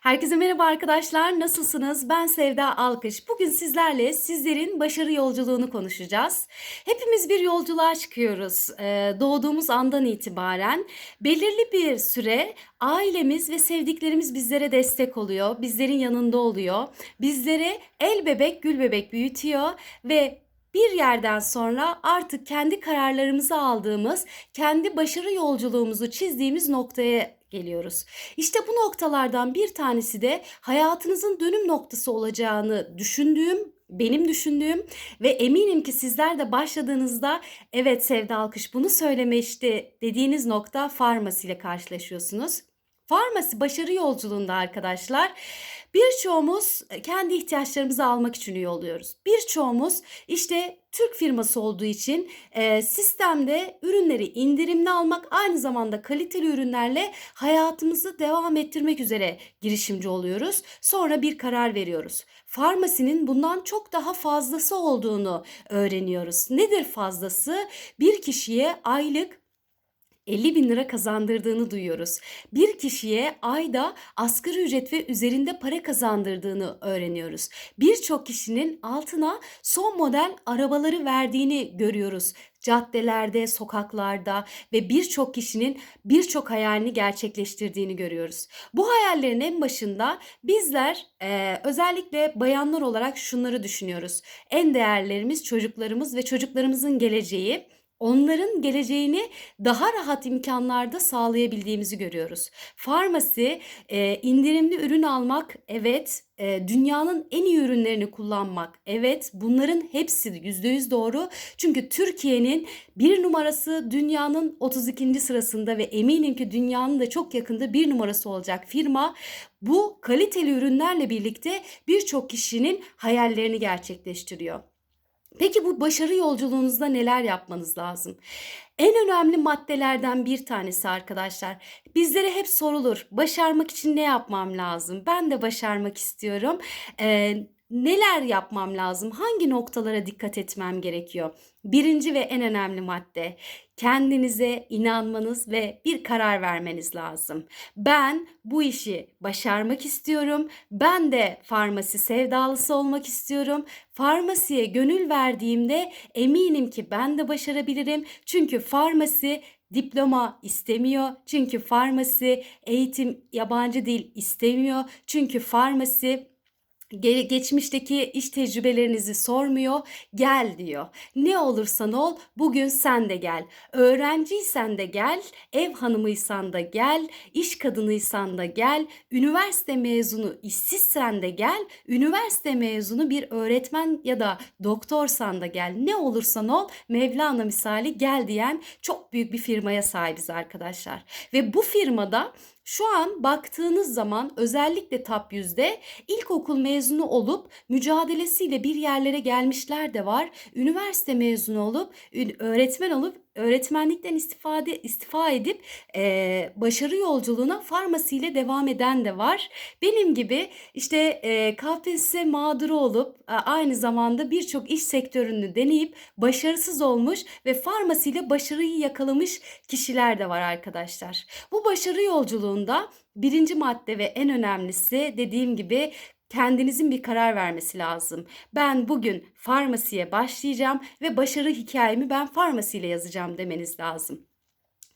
Herkese merhaba arkadaşlar. Nasılsınız? Ben Sevda Alkış. Bugün sizlerle sizlerin başarı yolculuğunu konuşacağız. Hepimiz bir yolculuğa çıkıyoruz. Ee, doğduğumuz andan itibaren belirli bir süre ailemiz ve sevdiklerimiz bizlere destek oluyor. Bizlerin yanında oluyor. Bizlere el bebek gül bebek büyütüyor ve bir yerden sonra artık kendi kararlarımızı aldığımız, kendi başarı yolculuğumuzu çizdiğimiz noktaya geliyoruz. İşte bu noktalardan bir tanesi de hayatınızın dönüm noktası olacağını düşündüğüm, benim düşündüğüm ve eminim ki sizler de başladığınızda evet Sevda Alkış bunu söylemişti dediğiniz nokta farmasi ile karşılaşıyorsunuz. Farmasi başarı yolculuğunda arkadaşlar birçoğumuz kendi ihtiyaçlarımızı almak için üye oluyoruz. Birçoğumuz işte Türk firması olduğu için e, sistemde ürünleri indirimli almak aynı zamanda kaliteli ürünlerle hayatımızı devam ettirmek üzere girişimci oluyoruz. Sonra bir karar veriyoruz. Farmasinin bundan çok daha fazlası olduğunu öğreniyoruz. Nedir fazlası? Bir kişiye aylık 50 bin lira kazandırdığını duyuyoruz. Bir kişiye ayda asgari ücret ve üzerinde para kazandırdığını öğreniyoruz. Birçok kişinin altına son model arabaları verdiğini görüyoruz. Caddelerde, sokaklarda ve birçok kişinin birçok hayalini gerçekleştirdiğini görüyoruz. Bu hayallerin en başında bizler e, özellikle bayanlar olarak şunları düşünüyoruz. En değerlerimiz çocuklarımız ve çocuklarımızın geleceği onların geleceğini daha rahat imkanlarda sağlayabildiğimizi görüyoruz. Farmasi e, indirimli ürün almak evet e, dünyanın en iyi ürünlerini kullanmak evet bunların hepsi %100 doğru. Çünkü Türkiye'nin bir numarası dünyanın 32. sırasında ve eminim ki dünyanın da çok yakında bir numarası olacak firma bu kaliteli ürünlerle birlikte birçok kişinin hayallerini gerçekleştiriyor. Peki bu başarı yolculuğunuzda neler yapmanız lazım? En önemli maddelerden bir tanesi arkadaşlar. Bizlere hep sorulur. Başarmak için ne yapmam lazım? Ben de başarmak istiyorum. Ee, neler yapmam lazım? Hangi noktalara dikkat etmem gerekiyor? Birinci ve en önemli madde kendinize inanmanız ve bir karar vermeniz lazım. Ben bu işi başarmak istiyorum. Ben de farmasi sevdalısı olmak istiyorum. Farmasiye gönül verdiğimde eminim ki ben de başarabilirim. Çünkü farmasi diploma istemiyor. Çünkü farmasi eğitim yabancı dil istemiyor. Çünkü farmasi geçmişteki iş tecrübelerinizi sormuyor, gel diyor. Ne olursan ol, bugün sen de gel. Öğrenciysen de gel, ev hanımıysan da gel, iş kadınıysan da gel, üniversite mezunu işsizsen de gel, üniversite mezunu bir öğretmen ya da doktorsan da gel. Ne olursan ol, Mevlana misali gel diyen çok büyük bir firmaya sahibiz arkadaşlar. Ve bu firmada şu an baktığınız zaman özellikle top yüzde ilkokul mezunu olup mücadelesiyle bir yerlere gelmişler de var. Üniversite mezunu olup öğretmen olup öğretmenlikten istifade istifa edip e, başarı yolculuğuna farmasiyle devam eden de var. Benim gibi işte e, KPSS mağduru olup e, aynı zamanda birçok iş sektörünü deneyip başarısız olmuş ve farmasiyle başarıyı yakalamış kişiler de var arkadaşlar. Bu başarı yolculuğunda birinci madde ve en önemlisi dediğim gibi kendinizin bir karar vermesi lazım. Ben bugün farmasiye başlayacağım ve başarı hikayemi ben farmasiyle yazacağım demeniz lazım.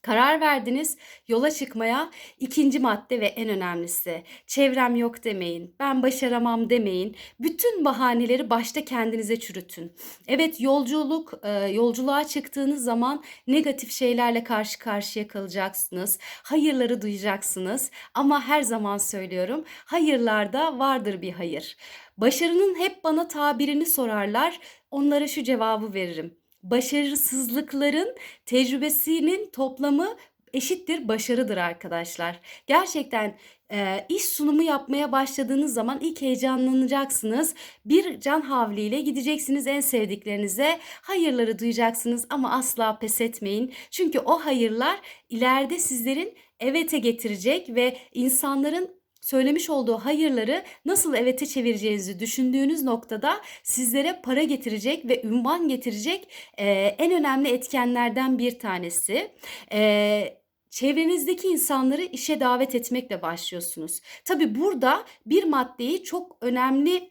Karar verdiniz yola çıkmaya. İkinci madde ve en önemlisi çevrem yok demeyin. Ben başaramam demeyin. Bütün bahaneleri başta kendinize çürütün. Evet yolculuk e, yolculuğa çıktığınız zaman negatif şeylerle karşı karşıya kalacaksınız. Hayırları duyacaksınız ama her zaman söylüyorum hayırlarda vardır bir hayır. Başarının hep bana tabirini sorarlar. Onlara şu cevabı veririm başarısızlıkların tecrübesinin toplamı eşittir başarıdır arkadaşlar. Gerçekten e, iş sunumu yapmaya başladığınız zaman ilk heyecanlanacaksınız. Bir can havliyle gideceksiniz en sevdiklerinize. Hayırları duyacaksınız ama asla pes etmeyin. Çünkü o hayırlar ileride sizlerin evete getirecek ve insanların söylemiş olduğu hayırları nasıl evete çevireceğinizi düşündüğünüz noktada sizlere para getirecek ve ünvan getirecek e, en önemli etkenlerden bir tanesi. E, çevrenizdeki insanları işe davet etmekle başlıyorsunuz. Tabii burada bir maddeyi çok önemli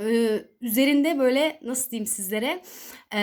e, üzerinde böyle nasıl diyeyim sizlere e,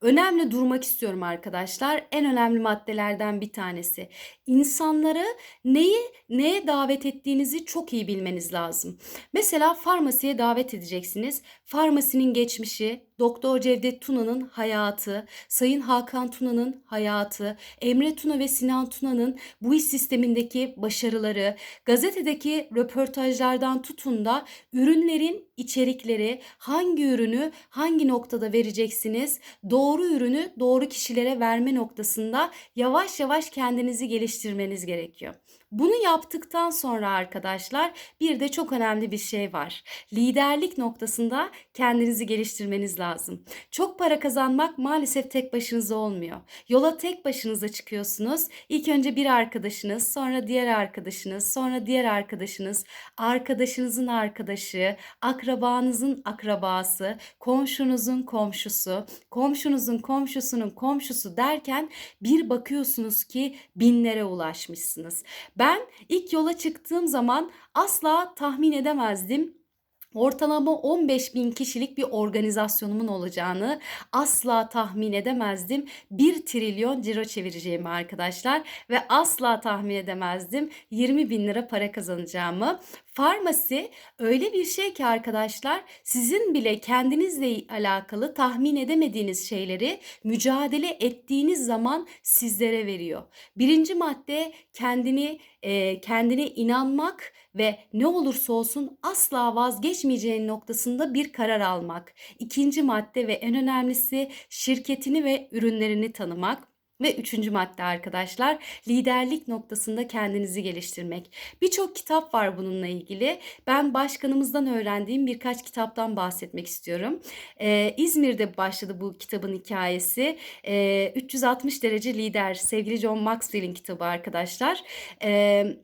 önemli durmak istiyorum arkadaşlar. En önemli maddelerden bir tanesi. İnsanları neyi neye davet ettiğinizi çok iyi bilmeniz lazım. Mesela farmasiye davet edeceksiniz. Farmasinin geçmişi, Doktor Cevdet Tuna'nın hayatı, Sayın Hakan Tuna'nın hayatı, Emre Tuna ve Sinan Tuna'nın bu iş sistemindeki başarıları, gazetedeki röportajlardan tutun da ürünlerin içerikleri, hangi ürünü hangi noktada vereceksiniz, doğru ürünü doğru kişilere verme noktasında yavaş yavaş kendinizi geliştirmeniz gerekiyor. Bunu yaptıktan sonra arkadaşlar bir de çok önemli bir şey var. Liderlik noktasında kendinizi geliştirmeniz lazım. Çok para kazanmak maalesef tek başınıza olmuyor. Yola tek başınıza çıkıyorsunuz. İlk önce bir arkadaşınız, sonra diğer arkadaşınız, sonra diğer arkadaşınız, arkadaşınızın arkadaşı, akrabanızın akrabası, komşunuzun komşusu, komşunuzun komşusunun komşusu derken bir bakıyorsunuz ki binlere ulaşmışsınız. Ben ilk yola çıktığım zaman asla tahmin edemezdim ortalama 15 bin kişilik bir organizasyonumun olacağını asla tahmin edemezdim. 1 trilyon ciro çevireceğimi arkadaşlar ve asla tahmin edemezdim 20 bin lira para kazanacağımı. Farmasi öyle bir şey ki arkadaşlar sizin bile kendinizle alakalı tahmin edemediğiniz şeyleri mücadele ettiğiniz zaman sizlere veriyor. Birinci madde kendini e, kendine inanmak ve ne olursa olsun asla vazgeçmeyeceğin noktasında bir karar almak. İkinci madde ve en önemlisi şirketini ve ürünlerini tanımak. Ve üçüncü madde arkadaşlar liderlik noktasında kendinizi geliştirmek. Birçok kitap var bununla ilgili. Ben başkanımızdan öğrendiğim birkaç kitaptan bahsetmek istiyorum. Ee, İzmir'de başladı bu kitabın hikayesi. Ee, 360 derece lider sevgili John Maxwell'in kitabı arkadaşlar. Ee,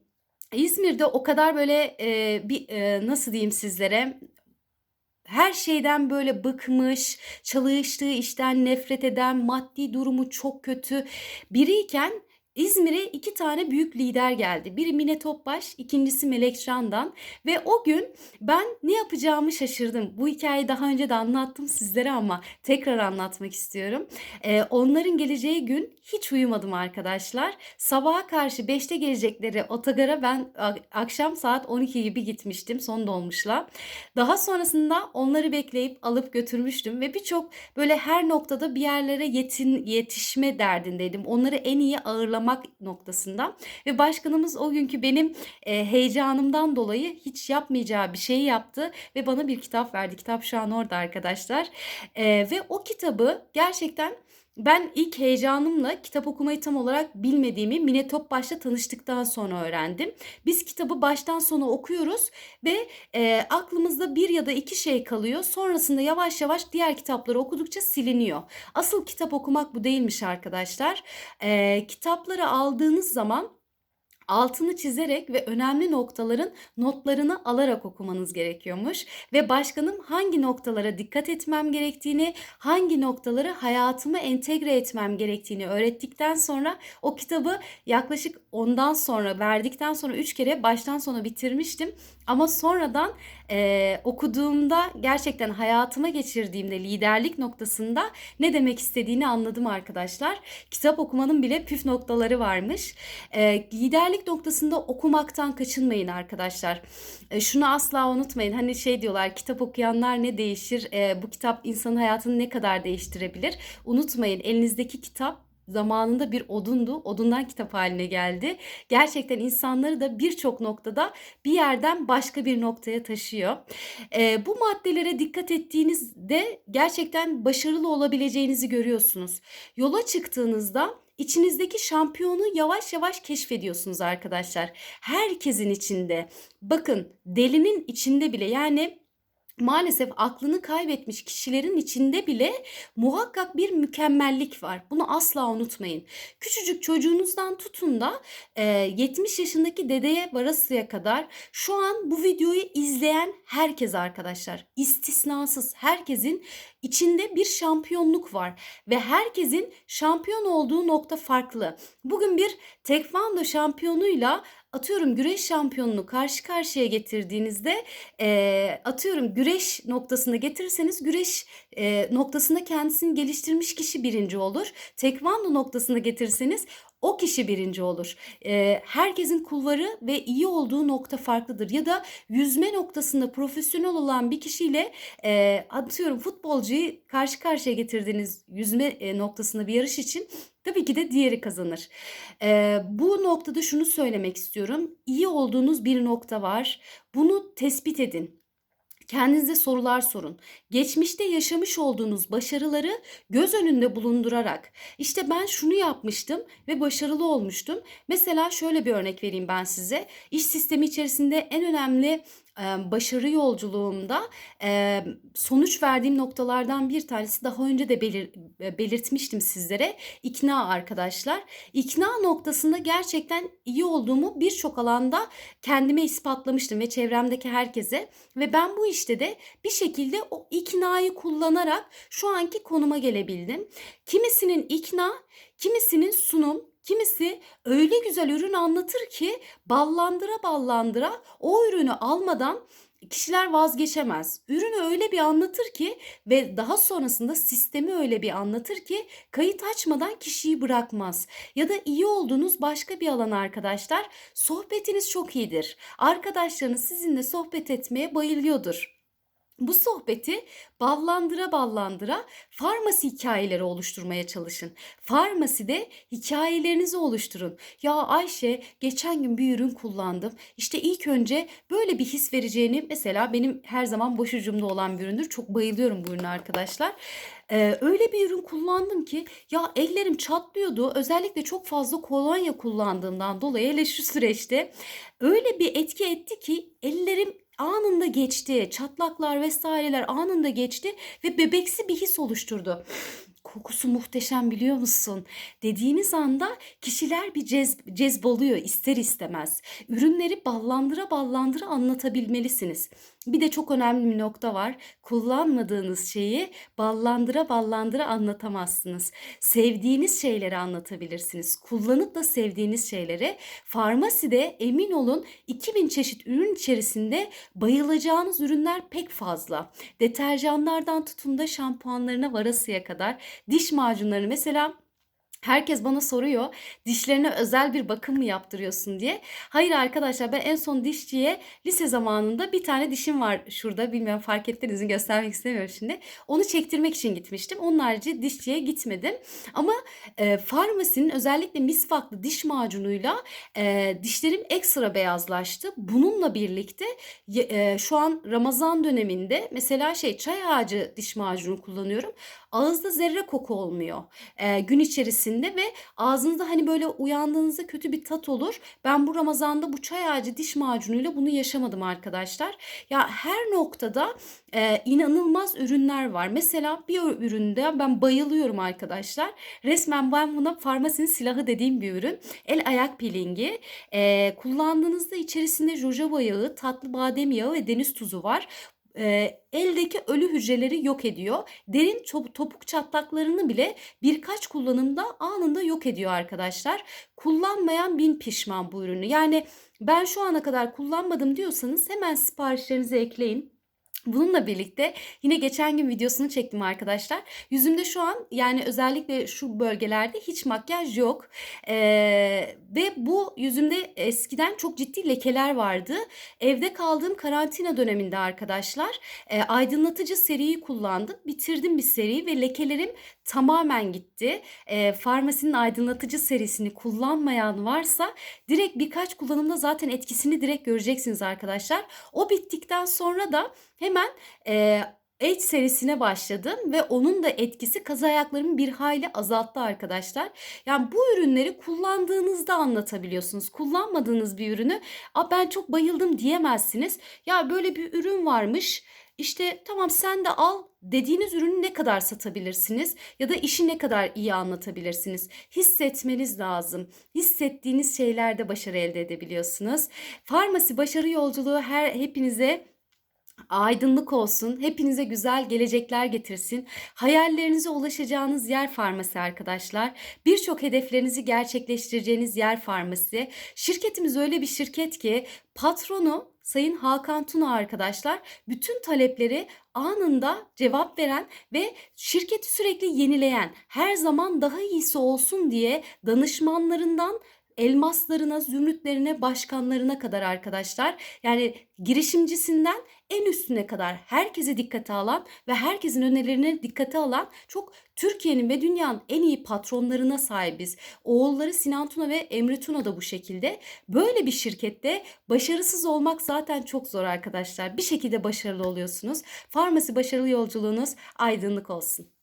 İzmir'de o kadar böyle e, bir e, nasıl diyeyim sizlere her şeyden böyle bıkmış, çalıştığı işten nefret eden, maddi durumu çok kötü biriyken İzmir'e iki tane büyük lider geldi. Biri Mine Topbaş, ikincisi Melek Candan. Ve o gün ben ne yapacağımı şaşırdım. Bu hikayeyi daha önce de anlattım sizlere ama tekrar anlatmak istiyorum. Ee, onların geleceği gün hiç uyumadım arkadaşlar. Sabaha karşı 5'te gelecekleri otogara ben akşam saat 12 gibi gitmiştim son dolmuşla. Daha sonrasında onları bekleyip alıp götürmüştüm ve birçok böyle her noktada bir yerlere yetin, yetişme derdindeydim. Onları en iyi ağırlamak anlamak noktasında ve başkanımız o günkü benim e, heyecanımdan dolayı hiç yapmayacağı bir şeyi yaptı ve bana bir kitap verdi. Kitap şu an orada arkadaşlar. E, ve o kitabı gerçekten ben ilk heyecanımla kitap okumayı tam olarak bilmediğimi Mine Topbaş'la tanıştıktan sonra öğrendim. Biz kitabı baştan sona okuyoruz ve e, aklımızda bir ya da iki şey kalıyor. Sonrasında yavaş yavaş diğer kitapları okudukça siliniyor. Asıl kitap okumak bu değilmiş arkadaşlar. E, kitapları aldığınız zaman altını çizerek ve önemli noktaların notlarını alarak okumanız gerekiyormuş ve başkanım hangi noktalara dikkat etmem gerektiğini, hangi noktaları hayatıma entegre etmem gerektiğini öğrettikten sonra o kitabı yaklaşık ondan sonra verdikten sonra üç kere baştan sona bitirmiştim. Ama sonradan e, okuduğumda gerçekten hayatıma geçirdiğimde liderlik noktasında ne demek istediğini anladım arkadaşlar. Kitap okumanın bile püf noktaları varmış. E, liderlik noktasında okumaktan kaçınmayın arkadaşlar. E, şunu asla unutmayın. Hani şey diyorlar kitap okuyanlar ne değişir? E, bu kitap insanın hayatını ne kadar değiştirebilir? Unutmayın elinizdeki kitap zamanında bir odundu. Odundan kitap haline geldi. Gerçekten insanları da birçok noktada bir yerden başka bir noktaya taşıyor. E, bu maddelere dikkat ettiğinizde gerçekten başarılı olabileceğinizi görüyorsunuz. Yola çıktığınızda içinizdeki şampiyonu yavaş yavaş keşfediyorsunuz arkadaşlar. Herkesin içinde. Bakın delinin içinde bile yani maalesef aklını kaybetmiş kişilerin içinde bile muhakkak bir mükemmellik var. Bunu asla unutmayın. Küçücük çocuğunuzdan tutun da e, 70 yaşındaki dedeye varasıya kadar şu an bu videoyu izleyen herkes arkadaşlar istisnasız herkesin içinde bir şampiyonluk var ve herkesin şampiyon olduğu nokta farklı. Bugün bir tekvando şampiyonuyla atıyorum güreş şampiyonunu karşı karşıya getirdiğinizde e, atıyorum güreş noktasında getirirseniz güreş e, noktasında kendisini geliştirmiş kişi birinci olur. Tekvando noktasında getirirseniz o kişi birinci olur. E, herkesin kulvarı ve iyi olduğu nokta farklıdır. Ya da yüzme noktasında profesyonel olan bir kişiyle e, atıyorum futbolcuyu karşı karşıya getirdiğiniz yüzme e, noktasında bir yarış için tabii ki de diğeri kazanır. E, bu noktada şunu söylemek istiyorum. İyi olduğunuz bir nokta var. Bunu tespit edin. Kendinize sorular sorun. Geçmişte yaşamış olduğunuz başarıları göz önünde bulundurarak işte ben şunu yapmıştım ve başarılı olmuştum. Mesela şöyle bir örnek vereyim ben size. İş sistemi içerisinde en önemli başarı yolculuğumda sonuç verdiğim noktalardan bir tanesi daha önce de belir, belirtmiştim sizlere. İkna arkadaşlar. İkna noktasında gerçekten iyi olduğumu birçok alanda kendime ispatlamıştım ve çevremdeki herkese ve ben bu işte de bir şekilde o iknayı kullanarak şu anki konuma gelebildim. Kimisinin ikna, kimisinin sunum, Kimisi öyle güzel ürün anlatır ki ballandıra ballandıra o ürünü almadan kişiler vazgeçemez. Ürünü öyle bir anlatır ki ve daha sonrasında sistemi öyle bir anlatır ki kayıt açmadan kişiyi bırakmaz. Ya da iyi olduğunuz başka bir alan arkadaşlar. Sohbetiniz çok iyidir. Arkadaşlarınız sizinle sohbet etmeye bayılıyordur. Bu sohbeti ballandıra ballandıra farmasi hikayeleri oluşturmaya çalışın. Farmaside hikayelerinizi oluşturun. Ya Ayşe geçen gün bir ürün kullandım. İşte ilk önce böyle bir his vereceğini mesela benim her zaman başucumda olan bir üründür. Çok bayılıyorum bu ürüne arkadaşlar. Ee, öyle bir ürün kullandım ki ya ellerim çatlıyordu. Özellikle çok fazla kolonya kullandığımdan dolayı hele şu süreçte öyle bir etki etti ki ellerim anında geçti. Çatlaklar vesaireler anında geçti ve bebeksi bir his oluşturdu kokusu muhteşem biliyor musun? Dediğiniz anda kişiler bir cez, cezboluyor ister istemez. Ürünleri ballandıra ballandıra anlatabilmelisiniz. Bir de çok önemli bir nokta var. Kullanmadığınız şeyi ballandıra ballandıra anlatamazsınız. Sevdiğiniz şeyleri anlatabilirsiniz. Kullanıp da sevdiğiniz şeyleri. Farmaside emin olun 2000 çeşit ürün içerisinde bayılacağınız ürünler pek fazla. Deterjanlardan tutun da şampuanlarına varasıya kadar diş macunları mesela Herkes bana soruyor dişlerine özel bir bakım mı yaptırıyorsun diye. Hayır arkadaşlar ben en son dişçiye lise zamanında bir tane dişim var şurada bilmiyorum fark ettiniz mi göstermek istemiyorum şimdi. Onu çektirmek için gitmiştim. Onun harici dişçiye gitmedim. Ama e, farmasinin özellikle misvaklı diş macunuyla e, dişlerim ekstra beyazlaştı. Bununla birlikte e, şu an Ramazan döneminde mesela şey çay ağacı diş macunu kullanıyorum. Ağızda zerre koku olmuyor e, gün içerisinde ve ağzınızda hani böyle uyandığınızda kötü bir tat olur. Ben bu Ramazan'da bu çay ağacı diş macunuyla bunu yaşamadım arkadaşlar. Ya her noktada e, inanılmaz ürünler var. Mesela bir üründe ben bayılıyorum arkadaşlar. Resmen ben buna farmasinin silahı dediğim bir ürün. El ayak peelingi. E, kullandığınızda içerisinde jojoba yağı, tatlı badem yağı ve deniz tuzu var e, eldeki ölü hücreleri yok ediyor. Derin topuk çatlaklarını bile birkaç kullanımda anında yok ediyor arkadaşlar. Kullanmayan bin pişman bu ürünü. Yani ben şu ana kadar kullanmadım diyorsanız hemen siparişlerinizi ekleyin. Bununla birlikte yine geçen gün videosunu çektim arkadaşlar. Yüzümde şu an yani özellikle şu bölgelerde hiç makyaj yok. Ee, ve bu yüzümde eskiden çok ciddi lekeler vardı. Evde kaldığım karantina döneminde arkadaşlar e, aydınlatıcı seriyi kullandım. Bitirdim bir seriyi ve lekelerim tamamen gitti. E, farmasinin aydınlatıcı serisini kullanmayan varsa direkt birkaç kullanımda zaten etkisini direkt göreceksiniz arkadaşlar. O bittikten sonra da hemen e, Edge serisine başladım ve onun da etkisi kaz ayaklarımı bir hayli azalttı arkadaşlar. Yani bu ürünleri kullandığınızda anlatabiliyorsunuz. Kullanmadığınız bir ürünü ben çok bayıldım diyemezsiniz. Ya böyle bir ürün varmış İşte tamam sen de al dediğiniz ürünü ne kadar satabilirsiniz ya da işi ne kadar iyi anlatabilirsiniz. Hissetmeniz lazım. Hissettiğiniz şeylerde başarı elde edebiliyorsunuz. Farmasi başarı yolculuğu her hepinize aydınlık olsun. Hepinize güzel gelecekler getirsin. Hayallerinize ulaşacağınız yer farmasi arkadaşlar. Birçok hedeflerinizi gerçekleştireceğiniz yer farmasi. Şirketimiz öyle bir şirket ki patronu Sayın Hakan Tuna arkadaşlar bütün talepleri anında cevap veren ve şirketi sürekli yenileyen, her zaman daha iyisi olsun diye danışmanlarından elmaslarına, zümrütlerine, başkanlarına kadar arkadaşlar. Yani girişimcisinden en üstüne kadar herkese dikkate alan ve herkesin önerilerini dikkate alan çok Türkiye'nin ve dünyanın en iyi patronlarına sahibiz. Oğulları Sinan Tuna ve Emre Tuna da bu şekilde. Böyle bir şirkette başarısız olmak zaten çok zor arkadaşlar. Bir şekilde başarılı oluyorsunuz. Farmasi başarılı yolculuğunuz aydınlık olsun.